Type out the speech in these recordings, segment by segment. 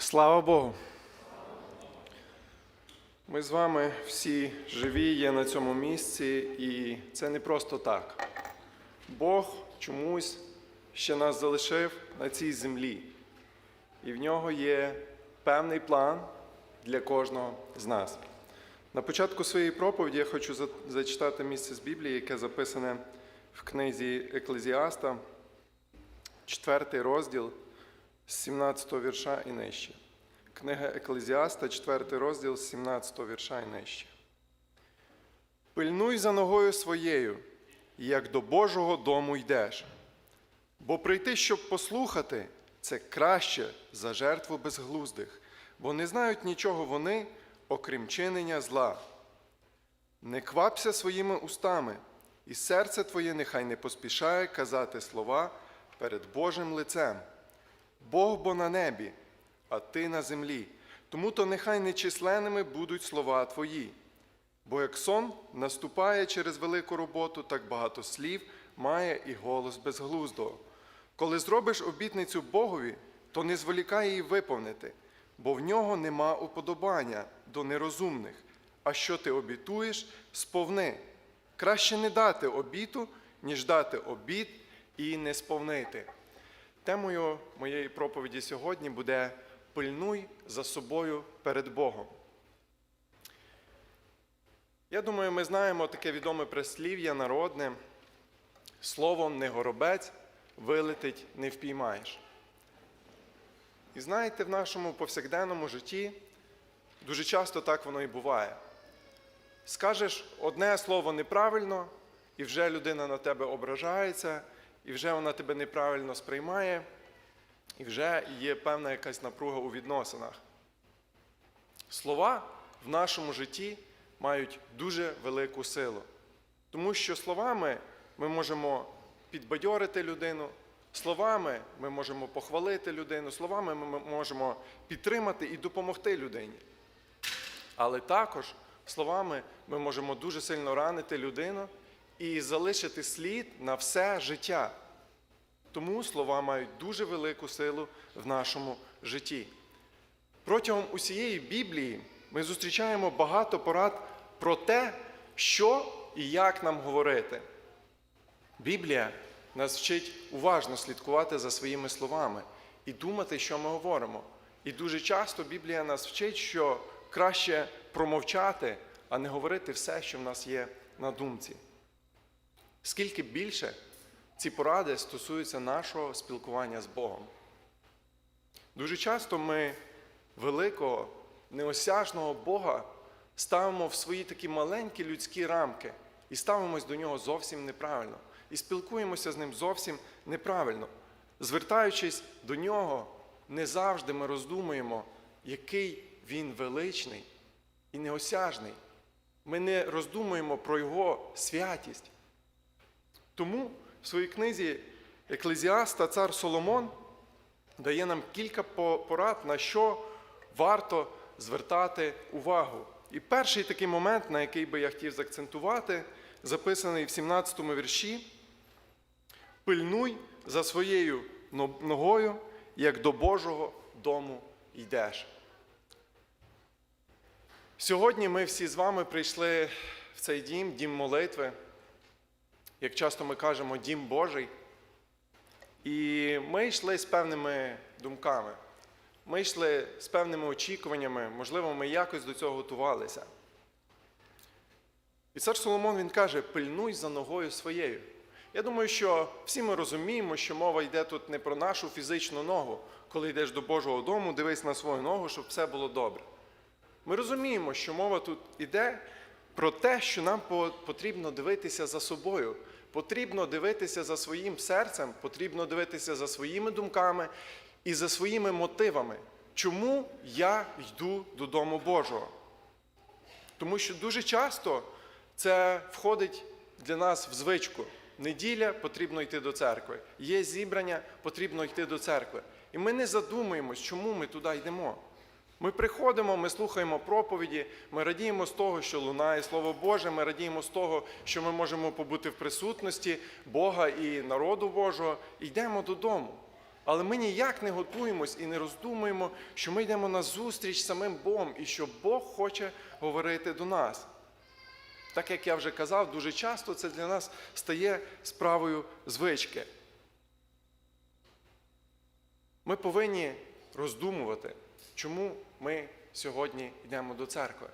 Слава Богу! Ми з вами всі живі, є на цьому місці, і це не просто так. Бог чомусь ще нас залишив на цій землі, і в нього є певний план для кожного з нас. На початку своєї проповіді я хочу зачитати місце з Біблії, яке записане в книзі Еклезіаста, 4 розділ з 17 вірша і нижче. Книга Еклезіаста, 4 розділ з 17 вірша і нижче. Пильнуй за ногою своєю, як до Божого дому йдеш. Бо прийти, щоб послухати, це краще за жертву безглуздих, бо не знають нічого вони, окрім чинення зла. Не квапся своїми устами, і серце твоє нехай не поспішає казати слова перед Божим лицем. Бог бо на небі, а ти на землі. Тому то нехай нечисленними будуть слова твої. Бо як сон наступає через велику роботу, так багато слів має і голос безглуздого. Коли зробиш обітницю Богові, то не зволікай її виповнити, бо в нього нема уподобання до нерозумних. А що ти обітуєш, сповни. Краще не дати обіту, ніж дати обіт і не сповнити. Темою моєї проповіді сьогодні буде пильнуй за собою перед Богом. Я думаю, ми знаємо таке відоме прислів'я народне. Словом не горобець, вилетить не впіймаєш. І знаєте, в нашому повсякденному житті дуже часто так воно і буває. Скажеш одне слово неправильно, і вже людина на тебе ображається, і вже вона тебе неправильно сприймає, і вже є певна якась напруга у відносинах. Слова в нашому житті мають дуже велику силу, тому що словами ми можемо підбадьорити людину, словами ми можемо похвалити людину, словами ми можемо підтримати і допомогти людині. Але також словами ми можемо дуже сильно ранити людину і залишити слід на все життя. Тому слова мають дуже велику силу в нашому житті. Протягом усієї Біблії ми зустрічаємо багато порад про те, що і як нам говорити. Біблія нас вчить уважно слідкувати за своїми словами і думати, що ми говоримо. І дуже часто Біблія нас вчить, що краще промовчати, а не говорити все, що в нас є на думці. Скільки більше ці поради стосуються нашого спілкування з Богом. Дуже часто ми великого, неосяжного Бога ставимо в свої такі маленькі людські рамки і ставимось до нього зовсім неправильно. І спілкуємося з ним зовсім неправильно. Звертаючись до нього, не завжди ми роздумуємо, який він величний і неосяжний. Ми не роздумуємо про його святість. Тому в своїй книзі Еклезіаста цар Соломон дає нам кілька порад, на що варто звертати увагу. І перший такий момент, на який би я хотів заакцентувати, записаний в 17 вірші: пильнуй за своєю ногою, як до Божого дому йдеш. Сьогодні ми всі з вами прийшли в цей дім, дім молитви, як часто ми кажемо, дім Божий. І ми йшли з певними думками. Ми йшли з певними очікуваннями, можливо, ми якось до цього готувалися. І цар Соломон він каже: пильнуй за ногою своєю. Я думаю, що всі ми розуміємо, що мова йде тут не про нашу фізичну ногу. Коли йдеш до Божого дому, дивись на свою ногу, щоб все було добре. Ми розуміємо, що мова тут йде про те, що нам потрібно дивитися за собою, потрібно дивитися за своїм серцем, потрібно дивитися за своїми думками і за своїми мотивами. Чому я йду додому Божого? Тому що дуже часто це входить для нас в звичку. Неділя потрібно йти до церкви. Є зібрання, потрібно йти до церкви. І ми не задумуємось, чому ми туди йдемо. Ми приходимо, ми слухаємо проповіді, ми радіємо з того, що лунає Слово Боже, ми радіємо з того, що ми можемо побути в присутності Бога і народу Божого, йдемо додому. Але ми ніяк не готуємось і не роздумуємо, що ми йдемо на зустріч самим Богом і що Бог хоче говорити до нас. Так як я вже казав, дуже часто це для нас стає справою звички. Ми повинні роздумувати, чому ми сьогодні йдемо до церкви.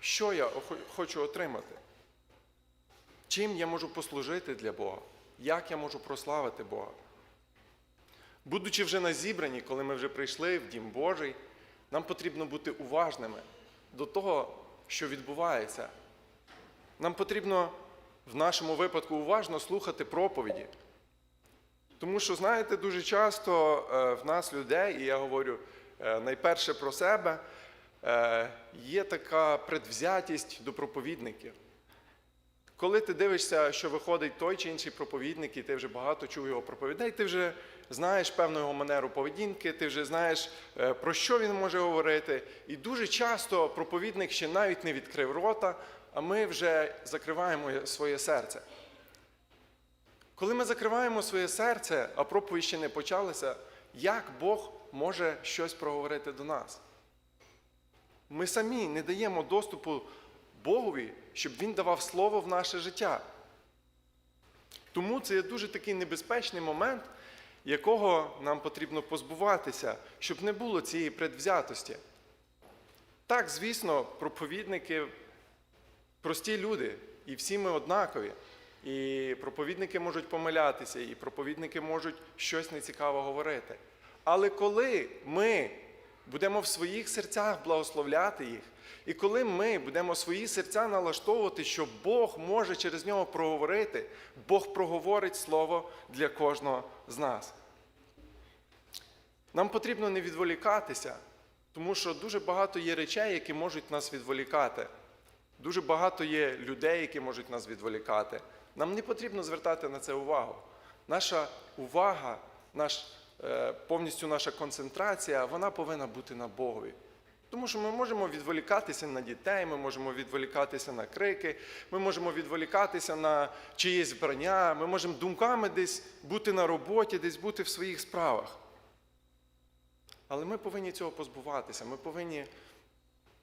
Що я хочу отримати? Чим я можу послужити для Бога? Як я можу прославити Бога? Будучи вже на зібранні, коли ми вже прийшли в Дім Божий, нам потрібно бути уважними до того, що відбувається. Нам потрібно в нашому випадку уважно слухати проповіді. Тому що, знаєте, дуже часто е, в нас людей, і я говорю найперше про себе, е, є така предвзятість до проповідників. Коли ти дивишся, що виходить той чи інший проповідник, і ти вже багато чув його проповідей, ти вже знаєш певну його манеру поведінки, ти вже знаєш, е, про що він може говорити. І дуже часто проповідник ще навіть не відкрив рота, а ми вже закриваємо своє серце. Коли ми закриваємо своє серце, а проповідь ще не почалася, як Бог може щось проговорити до нас? Ми самі не даємо доступу Богові, щоб Він давав слово в наше життя. Тому це є дуже такий небезпечний момент, якого нам потрібно позбуватися, щоб не було цієї предвзятості. Так, звісно, проповідники прості люди, і всі ми однакові. І проповідники можуть помилятися, і проповідники можуть щось нецікаво говорити. Але коли ми будемо в своїх серцях благословляти їх, і коли ми будемо свої серця налаштовувати, що Бог може через нього проговорити, Бог проговорить слово для кожного з нас. Нам потрібно не відволікатися, тому що дуже багато є речей, які можуть нас відволікати. Дуже багато є людей, які можуть нас відволікати. Нам не потрібно звертати на це увагу. Наша увага, наш, повністю наша концентрація, вона повинна бути на Богові. Тому що ми можемо відволікатися на дітей, ми можемо відволікатися на крики, ми можемо відволікатися на чиєсь вбрання, ми можемо думками десь бути на роботі, десь бути в своїх справах. Але ми повинні цього позбуватися. Ми повинні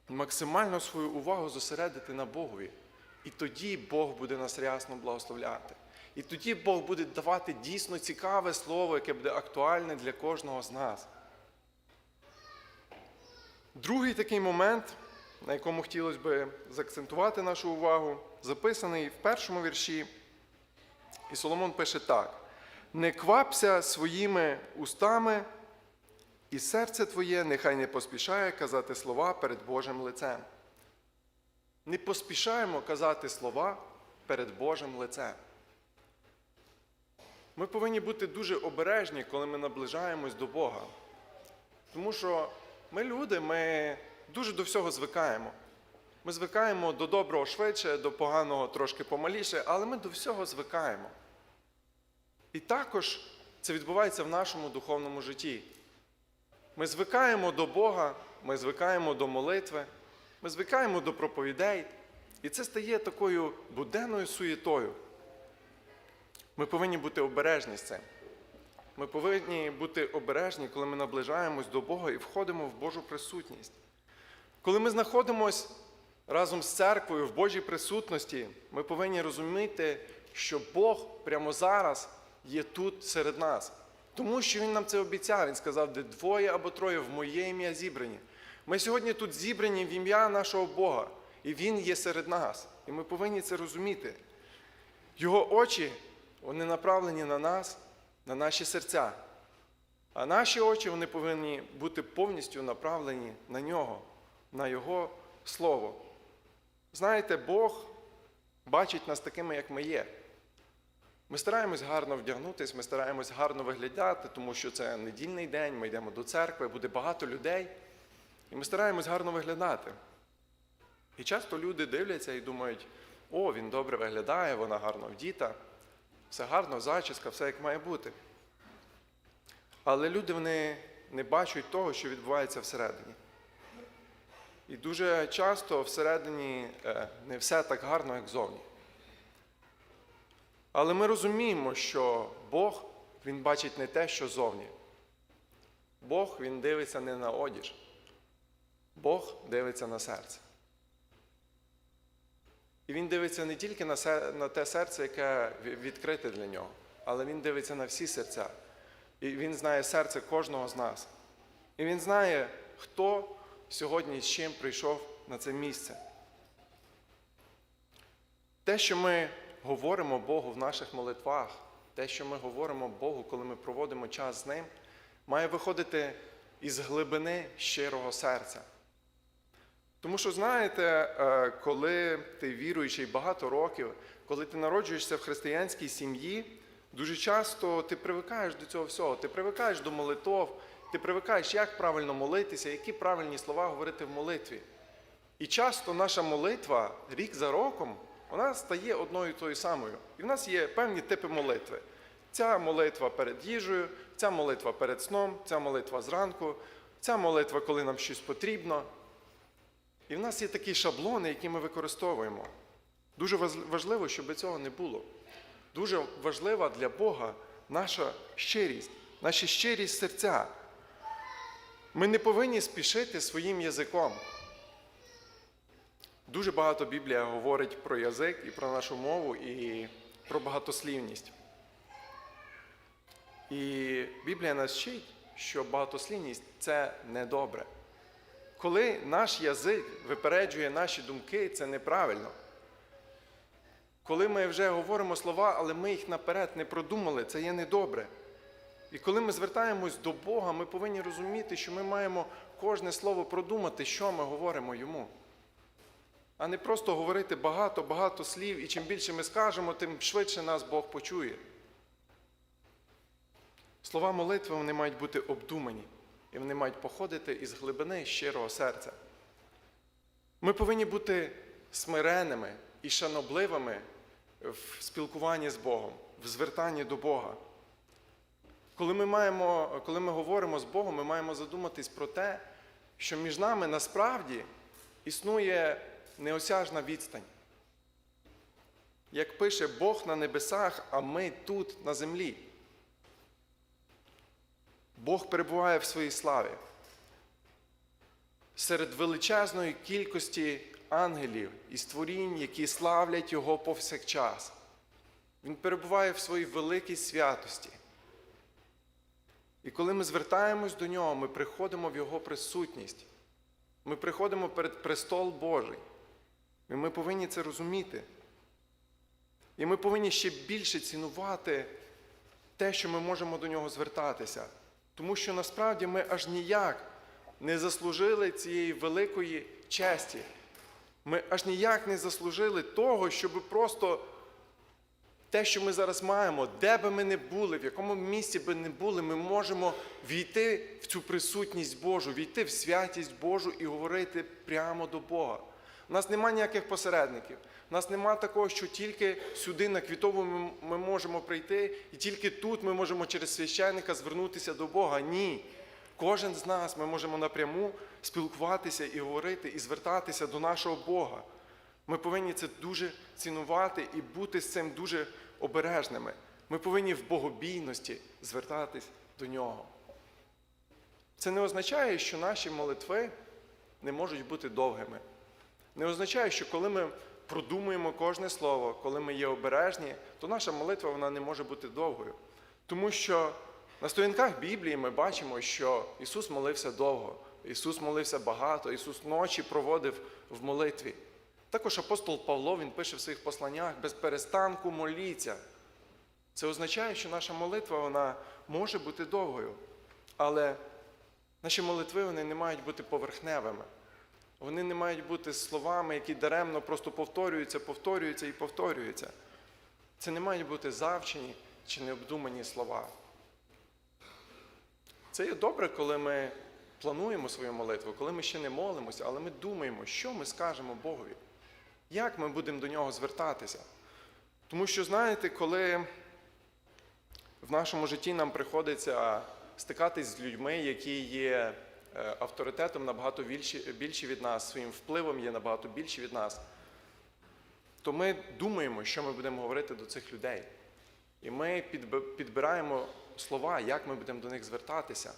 максимально свою увагу зосередити на Богові. І тоді Бог буде нас рясно благословляти. І тоді Бог буде давати дійсно цікаве слово, яке буде актуальне для кожного з нас. Другий такий момент, на якому хотілося б заакцентувати нашу увагу, записаний в першому вірші. І Соломон пише так: не квапся своїми устами, і серце твоє нехай не поспішає казати слова перед Божим лицем. Не поспішаємо казати слова перед Божим лицем. Ми повинні бути дуже обережні, коли ми наближаємось до Бога. Тому що ми люди, ми дуже до всього звикаємо. Ми звикаємо до доброго швидше, до поганого трошки помаліше, але ми до всього звикаємо. І також це відбувається в нашому духовному житті. Ми звикаємо до Бога, ми звикаємо до молитви, ми звикаємо до проповідей, і це стає такою буденною суєтою. Ми повинні бути обережні з цим. Ми повинні бути обережні, коли ми наближаємось до Бога і входимо в Божу присутність. Коли ми знаходимося разом з церквою в Божій присутності, ми повинні розуміти, що Бог прямо зараз є тут серед нас. Тому що Він нам це обіцяв. Він сказав, де двоє або троє в моє ім'я зібрані. Ми сьогодні тут зібрані в ім'я нашого Бога, і Він є серед нас. І ми повинні це розуміти. Його очі, вони направлені на нас, на наші серця. А наші очі вони повинні бути повністю направлені на нього, на Його Слово. Знаєте, Бог бачить нас такими, як ми є. Ми стараємось гарно вдягнутися, ми стараємось гарно виглядати, тому що це недільний день, ми йдемо до церкви, буде багато людей, і ми стараємось гарно виглядати. І часто люди дивляться і думають, о, він добре виглядає, вона гарно вдіта, все гарно, зачіска, все як має бути. Але люди вони не бачать того, що відбувається всередині. І дуже часто всередині е, не все так гарно, як зовні. Але ми розуміємо, що Бог Він бачить не те, що зовні. Бог він дивиться не на одіж. Бог дивиться на серце. І він дивиться не тільки на, те серце, яке відкрите для нього, але він дивиться на всі серця. І він знає серце кожного з нас. І він знає, хто сьогодні з чим прийшов на це місце. Те, що ми говоримо Богу в наших молитвах, те, що ми говоримо Богу, коли ми проводимо час з Ним, має виходити із глибини щирого серця. Тому що, знаєте, е, коли ти віруючий багато років, коли ти народжуєшся в християнській сім'ї, дуже часто ти привикаєш до цього всього. Ти привикаєш до молитов, ти привикаєш, як правильно молитися, які правильні слова говорити в молитві. І часто наша молитва рік за роком вона стає одною тою самою. І в нас є певні типи молитви. Ця молитва перед їжею, ця молитва перед сном, ця молитва зранку, ця молитва, коли нам щось потрібно. І в нас є такі шаблони, які ми використовуємо. Дуже важливо, щоб цього не було. Дуже важлива для Бога наша щирість, наші щирі серця. Ми не повинні спішити своїм язиком. Дуже багато Біблія говорить про язик і про нашу мову, і про багатослівність. І Біблія нас вчить, що багатослівність це недобре. Коли наш язик випереджує наші думки, це неправильно. Коли ми вже говоримо слова, але ми їх наперед не продумали, це є недобре. І коли ми звертаємось до Бога, ми повинні розуміти, що ми маємо кожне слово продумати, що ми говоримо йому. А не просто говорити багато-багато слів, і чим більше ми скажемо, тим швидше нас Бог почує. Слова молитви вони мають бути обдумані, і вони мають походити із глибини щирого серця. Ми повинні бути смиреними і шанобливими в спілкуванні з Богом, в звертанні до Бога. Коли ми, маємо, коли ми говоримо з Богом, ми маємо задуматись про те, що між нами насправді існує неосяжна відстань. Як пише Бог на небесах, а ми тут на землі. Бог перебуває в своїй славі. Серед величезної кількості ангелів і створінь, які славлять Його повсякчас. Він перебуває в своїй великій святості. І коли ми звертаємось до нього, ми приходимо в Його присутність. Ми приходимо перед престол Божий. І ми повинні це розуміти. І ми повинні ще більше цінувати те, що ми можемо до нього звертатися. Тому що насправді ми аж ніяк не заслужили цієї великої честі. Ми аж ніяк не заслужили того, щоб просто те, що ми зараз маємо, де би ми не були, в якому місці би не були, ми можемо війти в цю присутність Божу, війти в святість Божу і говорити прямо до Бога. У нас немає ніяких посередників. У нас немає такого, що тільки сюди на квітову ми можемо прийти, і тільки тут ми можемо через священника звернутися до Бога. Ні. Кожен з нас ми можемо напряму спілкуватися і говорити, і звертатися до нашого Бога. Ми повинні це дуже цінувати і бути з цим дуже обережними. Ми повинні в богобійності звертатись до нього. Це не означає, що наші молитви не можуть бути довгими. Не означає, що коли ми продумуємо кожне слово, коли ми є обережні, то наша молитва вона не може бути довгою. Тому що на сторінках Біблії ми бачимо, що Ісус молився довго, Ісус молився багато, Ісус ночі проводив в молитві. Також апостол Павло він пише в своїх посланнях без перестанку моліться. Це означає, що наша молитва вона може бути довгою, але наші молитви вони не мають бути поверхневими. Вони не мають бути словами, які даремно просто повторюються, повторюються і повторюються. Це не мають бути завчені чи необдумані слова. Це є добре, коли ми плануємо свою молитву, коли ми ще не молимося, але ми думаємо, що ми скажемо Богові, як ми будемо до нього звертатися. Тому що, знаєте, коли в нашому житті нам приходиться стикатись з людьми, які є авторитетом набагато більші, більші від нас, своїм впливом є набагато більші від нас, то ми думаємо, що ми будемо говорити до цих людей. І ми підбираємо слова, як ми будемо до них звертатися.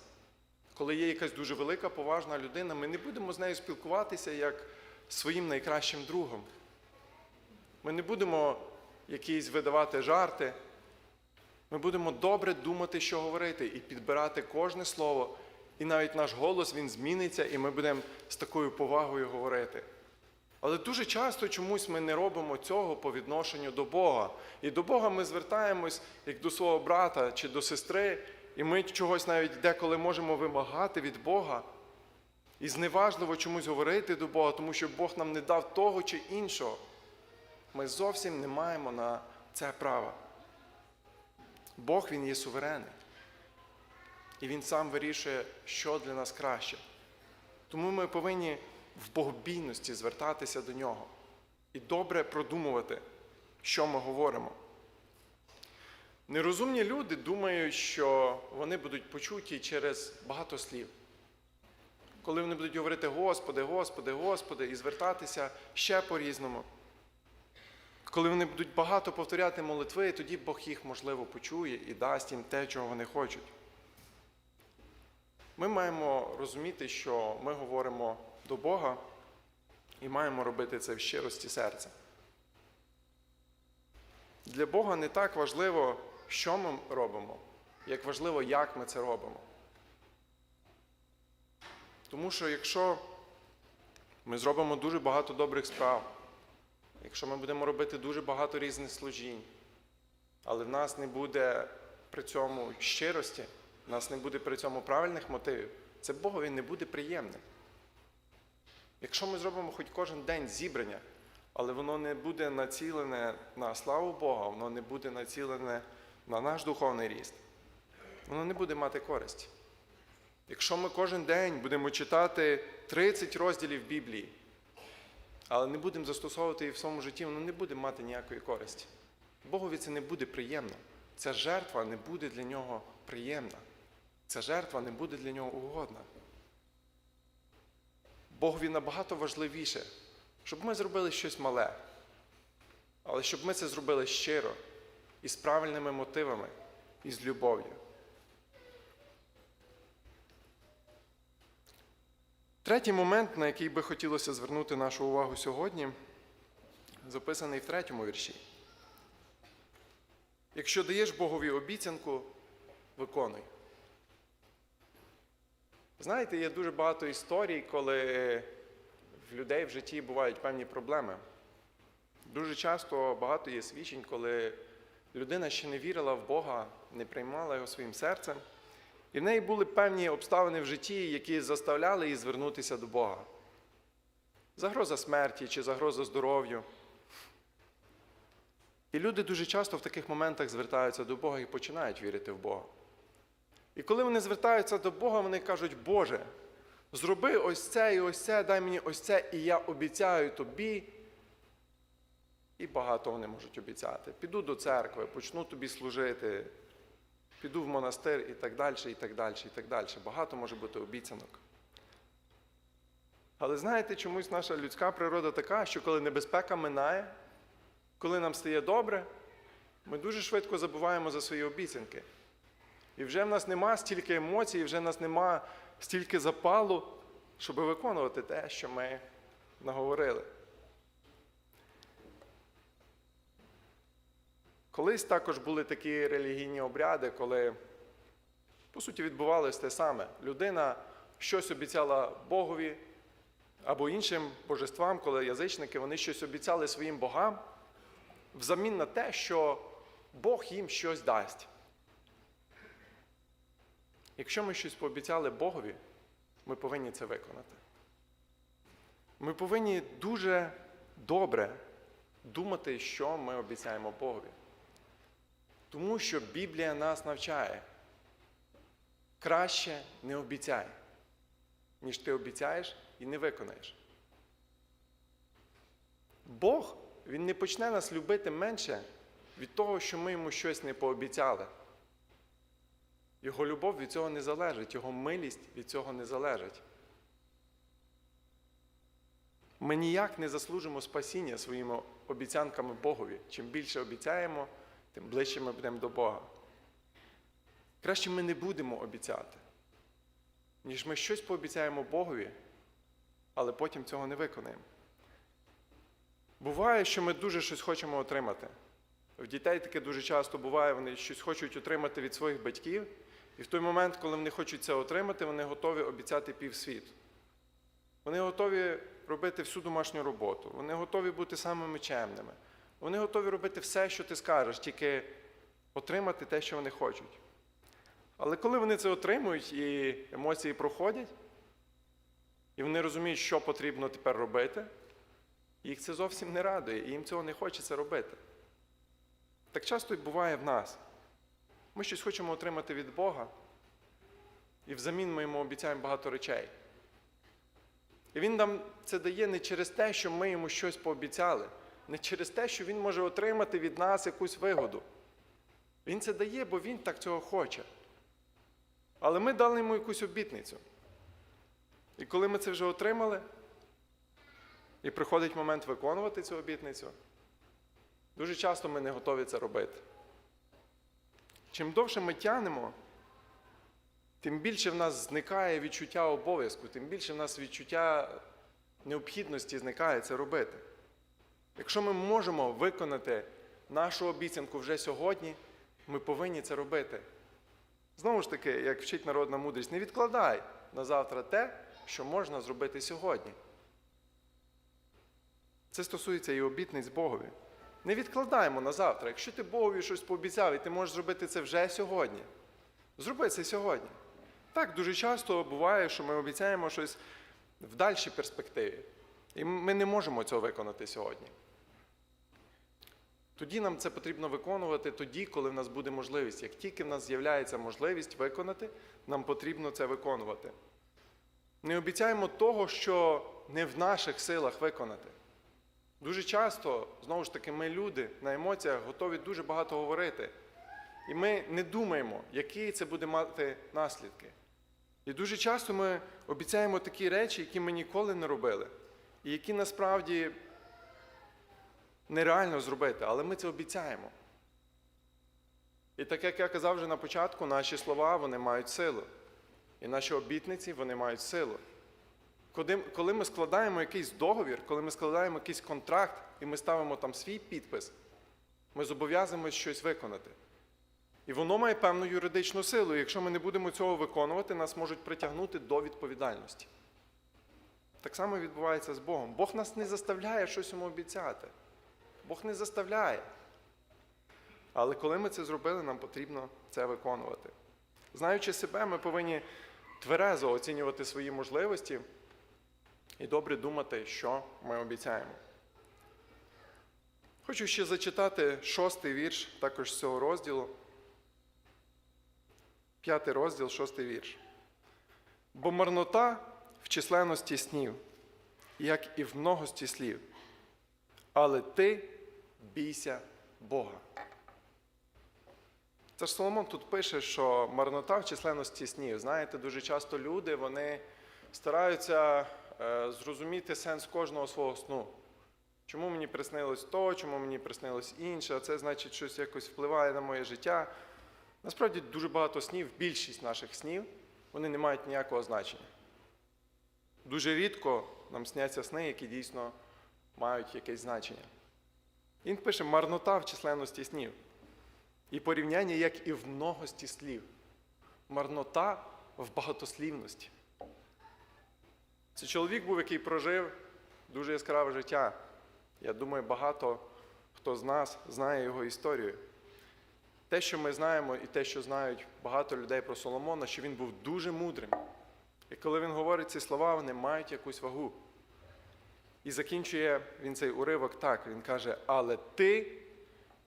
Коли є якась дуже велика, поважна людина, ми не будемо з нею спілкуватися як своїм найкращим другом. Ми не будемо якісь видавати жарти. Ми будемо добре думати, що говорити, і підбирати кожне слово. І навіть наш голос він зміниться, і ми будемо з такою повагою говорити. Але дуже часто чомусь ми не робимо цього по відношенню до Бога. І до Бога ми звертаємось як до свого брата чи до сестри, і ми чогось навіть деколи можемо вимагати від Бога. І зневажливо чомусь говорити до Бога, тому що Бог нам не дав того чи іншого. Ми зовсім не маємо на це права. Бог Він є суверенний. І Він сам вирішує, що для нас краще. Тому ми повинні в богобійності звертатися до нього і добре продумувати, що ми говоримо. Нерозумні люди думають, що вони будуть почуті через багато слів. Коли вони будуть говорити Господи, Господи, Господи, і звертатися ще по-різному. Коли вони будуть багато повторяти молитви, тоді Бог їх, можливо, почує і дасть їм те, чого вони хочуть. Ми маємо розуміти, що ми говоримо до Бога і маємо робити це в щирості серця. Для Бога не так важливо, що ми робимо, як важливо, як ми це робимо. Тому що якщо ми зробимо дуже багато добрих справ, якщо ми будемо робити дуже багато різних служінь, але в нас не буде при цьому щирості, в нас не буде при цьому правильних мотивів, це Богові не буде приємним. Якщо ми зробимо хоч кожен день зібрання, але воно не буде націлене на славу Бога, воно не буде націлене на наш духовний ріст, воно не буде мати користі. Якщо ми кожен день будемо читати 30 розділів Біблії, але не будемо застосовувати її в своєму житті, воно не буде мати ніякої користі. Богові це не буде приємно. Ця жертва не буде для нього приємна. Ця жертва не буде для нього угодна. Богові набагато важливіше, щоб ми зробили щось мале, але щоб ми це зробили щиро і з правильними мотивами, і з любов'ю. Третій момент, на який би хотілося звернути нашу увагу сьогодні, записаний в третьому вірші. Якщо даєш Богові обіцянку, виконуй. Знаєте, є дуже багато історій, коли в людей в житті бувають певні проблеми. Дуже часто багато є свідчень, коли людина ще не вірила в Бога, не приймала його своїм серцем. І в неї були певні обставини в житті, які заставляли її звернутися до Бога. Загроза смерті чи загроза здоров'ю. І люди дуже часто в таких моментах звертаються до Бога і починають вірити в Бога. І коли вони звертаються до Бога, вони кажуть, Боже, зроби ось це і ось це, дай мені ось це, і я обіцяю тобі. І багато вони можуть обіцяти. Піду до церкви, почну тобі служити, піду в монастир і так далі, і так далі, і так далі. Багато може бути обіцянок. Але знаєте, чомусь наша людська природа така, що коли небезпека минає, коли нам стає добре, ми дуже швидко забуваємо за свої обіцянки. І вже в нас нема стільки емоцій, вже в нас нема стільки запалу, щоб виконувати те, що ми наговорили. Колись також були такі релігійні обряди, коли, по суті, відбувалося те саме. Людина щось обіцяла Богові або іншим божествам, коли язичники вони щось обіцяли своїм богам взамін на те, що Бог їм щось дасть. Якщо ми щось пообіцяли Богові, ми повинні це виконати. Ми повинні дуже добре думати, що ми обіцяємо Богові. Тому що Біблія нас навчає. Краще не обіцяй, ніж ти обіцяєш і не виконаєш. Бог, Він не почне нас любити менше від того, що ми йому щось не пообіцяли. Його любов від цього не залежить, його милість від цього не залежить. Ми ніяк не заслужимо спасіння своїми обіцянками Богові. Чим більше обіцяємо, тим ближче ми будемо до Бога. Краще ми не будемо обіцяти, ніж ми щось пообіцяємо Богові, але потім цього не виконаємо. Буває, що ми дуже щось хочемо отримати. В дітей таке дуже часто буває, вони щось хочуть отримати від своїх батьків, і в той момент, коли вони хочуть це отримати, вони готові обіцяти півсвіту. Вони готові робити всю домашню роботу, вони готові бути самими чемними. Вони готові робити все, що ти скажеш, тільки отримати те, що вони хочуть. Але коли вони це отримують і емоції проходять, і вони розуміють, що потрібно тепер робити, їх це зовсім не радує, і їм цього не хочеться робити. Так часто і буває в нас. Ми щось хочемо отримати від Бога, і взамін ми йому обіцяємо багато речей. І він нам це дає не через те, що ми йому щось пообіцяли, не через те, що він може отримати від нас якусь вигоду. Він це дає, бо він так цього хоче. Але ми дали йому якусь обітницю. І коли ми це вже отримали, і приходить момент виконувати цю обітницю, дуже часто ми не готові це робити. Чим довше ми тянемо, тим більше в нас зникає відчуття обов'язку, тим більше в нас відчуття необхідності зникає це робити. Якщо ми можемо виконати нашу обіцянку вже сьогодні, ми повинні це робити. Знову ж таки, як вчить народна мудрість, не відкладай на завтра те, що можна зробити сьогодні. Це стосується і обітниць Богові. Не відкладаємо на завтра. Якщо ти Богові щось пообіцяв, і ти можеш зробити це вже сьогодні, зроби це сьогодні. Так, дуже часто буває, що ми обіцяємо щось в дальшій перспективі. І ми не можемо цього виконати сьогодні. Тоді нам це потрібно виконувати тоді, коли в нас буде можливість. Як тільки в нас з'являється можливість виконати, нам потрібно це виконувати. Не обіцяємо того, що не в наших силах виконати. Дуже часто, знову ж таки, ми люди на емоціях готові дуже багато говорити. І ми не думаємо, які це буде мати наслідки. І дуже часто ми обіцяємо такі речі, які ми ніколи не робили, і які насправді нереально зробити, але ми це обіцяємо. І так як я казав вже на початку, наші слова вони мають силу. І наші обітниці вони мають силу. Коли, ми складаємо якийсь договір, коли ми складаємо якийсь контракт і ми ставимо там свій підпис, ми зобов'язуємось щось виконати. І воно має певну юридичну силу. Якщо ми не будемо цього виконувати, нас можуть притягнути до відповідальності. Так само відбувається з Богом. Бог нас не заставляє щось йому обіцяти. Бог не заставляє. Але коли ми це зробили, нам потрібно це виконувати. Знаючи себе, ми повинні тверезо оцінювати свої можливості і добре думати, що ми обіцяємо. Хочу ще зачитати шостий вірш, також з цього розділу. П'ятий розділ, шостий вірш. Бо марнота в численності снів, як і в многості слів. Але ти бійся Бога. Це ж Соломон тут пише, що марнота в численності снів. Знаєте, дуже часто люди вони стараються зрозуміти сенс кожного свого сну. Чому мені приснилось то, чому мені приснилось інше, а це значить, щось якось впливає на моє життя. Насправді дуже багато снів, більшість наших снів, вони не мають ніякого значення. Дуже рідко нам сняться сни, які дійсно мають якесь значення. Він пише марнота в численності снів. І порівняння, як і в многості слів. Марнота в багатослівності. Це чоловік був, який прожив дуже яскраве життя. Я думаю, багато хто з нас знає його історію. Те, що ми знаємо, і те, що знають багато людей про Соломона, що він був дуже мудрим. І коли він говорить ці слова, вони мають якусь вагу. І закінчує він цей уривок так. Він каже: Але ти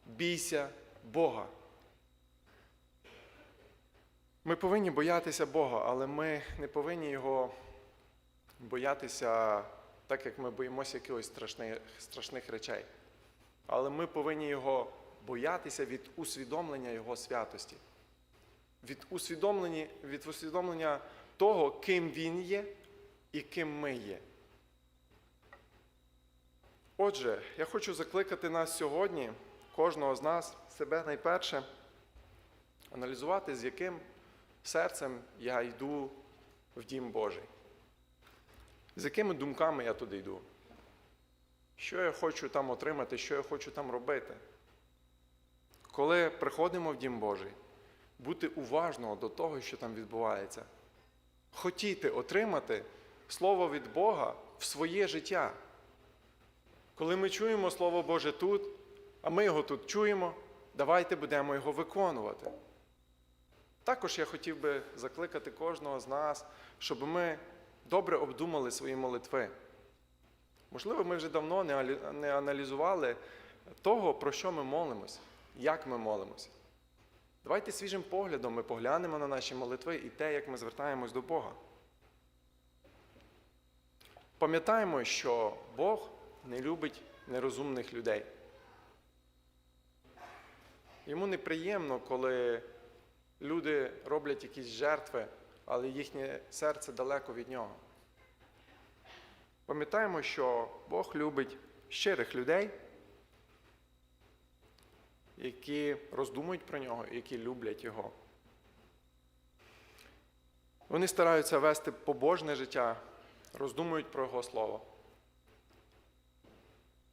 бійся Бога. Ми повинні боятися Бога, але ми не повинні його боятися так, як ми боїмося якихось страшних, страшних речей. Але ми повинні його боятися від усвідомлення Його святості, від усвідомлення, від усвідомлення того, ким Він є і ким ми є. Отже, я хочу закликати нас сьогодні, кожного з нас себе найперше аналізувати, з яким серцем я йду в Дім Божий. З якими думками я туди йду? Що я хочу там отримати, що я хочу там робити? Коли приходимо в Дім Божий, бути уважно до того, що там відбувається. Хотіти отримати Слово від Бога в своє життя. Коли ми чуємо Слово Боже тут, а ми його тут чуємо, давайте будемо його виконувати. Також я хотів би закликати кожного з нас, щоб ми добре обдумали свої молитви. Можливо, ми вже давно не аналізували того, про що ми молимось, як ми молимося. Давайте свіжим поглядом ми поглянемо на наші молитви і те, як ми звертаємось до Бога. Пам'ятаємо, що Бог не любить нерозумних людей. Йому неприємно, коли люди роблять якісь жертви, але їхнє серце далеко від нього. Пам'ятаємо, що Бог любить щирих людей, які роздумують про нього, які люблять його. Вони стараються вести побожне життя, роздумують про Його Слово.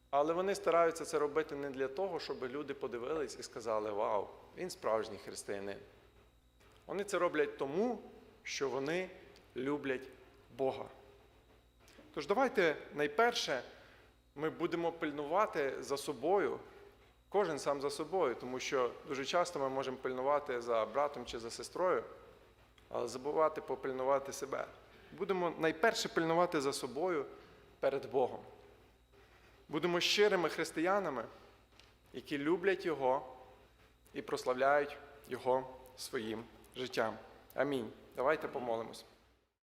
Але вони стараються це робити не для того, щоб люди подивились і сказали: Вау, він справжній християнин. Вони це роблять тому, що вони люблять Бога. Тож давайте найперше ми будемо пильнувати за собою, кожен сам за собою, тому що дуже часто ми можемо пильнувати за братом чи за сестрою, але забувати попильнувати себе. Будемо найперше пильнувати за собою перед Богом. Будемо щирими християнами, які люблять Його і прославляють Його своїм життям. Амінь. Давайте помолимось.